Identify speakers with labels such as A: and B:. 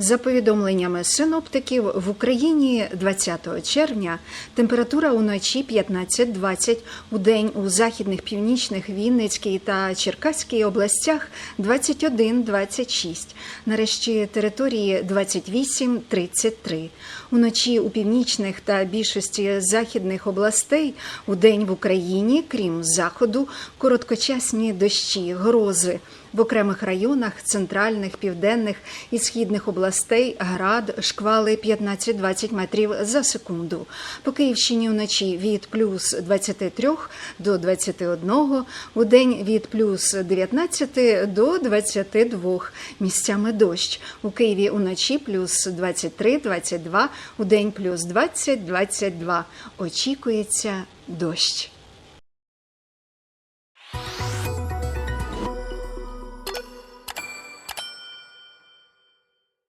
A: За повідомленнями синоптиків, в Україні 20 червня температура уночі 15-20, у день у західних, північних, Вінницькій та Черкаській областях 21-26, нарешті території 28-33. Уночі у північних та більшості західних областей у день в Україні, крім заходу, короткочасні дощі, грози. В окремих районах центральних, південних і східних областей град, шквали 15-20 метрів за секунду. По Київщині вночі від плюс 23 до 21, у день від плюс 19 до 22. Місцями дощ. У Києві уночі плюс 23-22, у день плюс 20-22. Очікується дощ.